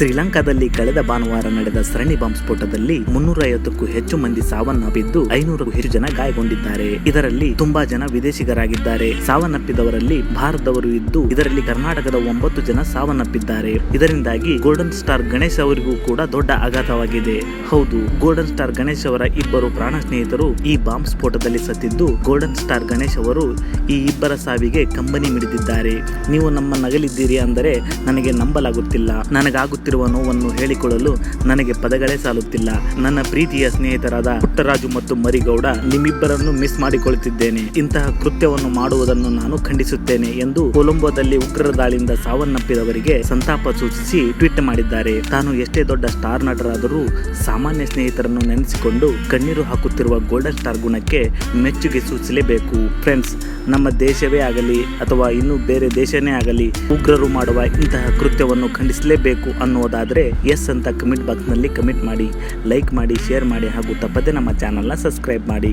ಶ್ರೀಲಂಕಾದಲ್ಲಿ ಕಳೆದ ಭಾನುವಾರ ನಡೆದ ಸರಣಿ ಬಾಂಬ್ ಸ್ಫೋಟದಲ್ಲಿ ಮುನ್ನೂರ ಐವತ್ತಕ್ಕೂ ಹೆಚ್ಚು ಮಂದಿ ಸಾವನ್ನಪ್ಪಿದ್ದು ಐನೂರಕ್ಕೂ ಹೆಚ್ಚು ಜನ ಗಾಯಗೊಂಡಿದ್ದಾರೆ. ಇದರಲ್ಲಿ ತುಂಬಾ ಜನ ವಿದೇಶಿಗರಾಗಿದ್ದಾರೆ. ಸಾವನ್ನಪ್ಪಿದವರಲ್ಲಿ ಭಾರತದವರು ಇದ್ದು, ಇದರಲ್ಲಿ ಕರ್ನಾಟಕದ ಒಂಬತ್ತು ಜನ ಸಾವನ್ನಪ್ಪಿದ್ದಾರೆ. ಇದರಿಂದಾಗಿ ಗೋಲ್ಡನ್ ಸ್ಟಾರ್ ಗಣೇಶ್ ಅವರಿಗೂ ಕೂಡ ದೊಡ್ಡ ಆಘಾತವಾಗಿದೆ. ಹೌದು, ಗೋಲ್ಡನ್ ಸ್ಟಾರ್ ಗಣೇಶ್ ಅವರ ಇಬ್ಬರು ಪ್ರಾಣ ಸ್ನೇಹಿತರು ಈ ಬಾಂಬ್ ಸ್ಫೋಟದಲ್ಲಿ ಸತ್ತಿದ್ದು, ಗೋಲ್ಡನ್ ಸ್ಟಾರ್ ಗಣೇಶ್ ಅವರು ಈ ಇಬ್ಬರ ಸಾವಿಗೆ ಕಂಬನಿ ಮಿಡಿದಿದ್ದಾರೆ. ನೀವು ನಮ್ಮ ನಗಲಿದ್ದೀರಿ ಅಂದರೆ ನನಗೆ ನಂಬಲಾಗುತ್ತಿಲ್ಲ. ನನಗಾಗುತ್ತಿರುವ ನೋವನ್ನು ಹೇಳಿಕೊಳ್ಳಲು ನನಗೆ ಪದಗಳೇ ಸಾಲುತ್ತಿಲ್ಲ. ನನ್ನ ಪ್ರೀತಿಯ ಸ್ನೇಹಿತರಾದ ಪುಟ್ಟರಾಜು ಮತ್ತು ಮರಿಗೌಡ ನಿಮ್ಮಿಬ್ಬರನ್ನು ಮಿಸ್ ಮಾಡಿಕೊಳ್ಳುತ್ತಿದ್ದೇನೆ. ಇಂತಹ ಕೃತ್ಯವನ್ನು ಮಾಡುವುದನ್ನು ನಾನು ಖಂಡಿಸುತ್ತೇನೆ ಎಂದು ಕೊಲಂಬೋದಲ್ಲಿ ಉಗ್ರರ ದಾಳಿಯಿಂದ ಸಾವನ್ನಪ್ಪಿದವರಿಗೆ ಸಂತಾಪ ಸೂಚಿಸಿ ಟ್ವೀಟ್ ಮಾಡಿದ್ದಾರೆ. ತಾನು ಎಷ್ಟೇ ದೊಡ್ಡ ಸ್ಟಾರ್ ನಟರಾದರೂ ಸಾಮಾನ್ಯ ಸ್ನೇಹಿತರನ್ನು ನೆನೆಸಿಕೊಂಡು ಕಣ್ಣೀರು ಹಾಕುತ್ತಿರುವ ಗೋಲ್ಡನ್ ಸ್ಟಾರ್ ಗುಣಕ್ಕೆ ಮೆಚ್ಚುಗೆ ಸೂಚಿಸಲೇಬೇಕು ಫ್ರೆಂಡ್ಸ್, ನಮ್ಮ ದೇಶವೇ ಆಗಲಿ ಅಥವಾ ಇನ್ನು ಬೇರೆ ದೇಶನೇ ಆಗಲಿ ಉಗ್ರರು ಮಾಡುವ ಇಂತಹ ಕೃತ್ಯವನ್ನು ಖಂಡಿಸಲೇಬೇಕು ಅನ್ನೋದಾದರೆ ಎಸ್ ಅಂತ ಕಮೆಂಟ್ ಬಾಕ್ಸ್ನಲ್ಲಿ ಕಮೆಂಟ್ ಮಾಡಿ, ಲೈಕ್ ಮಾಡಿ, ಶೇರ್ ಮಾಡಿ ಹಾಗೂ ತಪ್ಪದೆ ನಮ್ಮ ಚಾನಲ್ನ ಸಬ್ಸ್ಕ್ರೈಬ್ ಮಾಡಿ.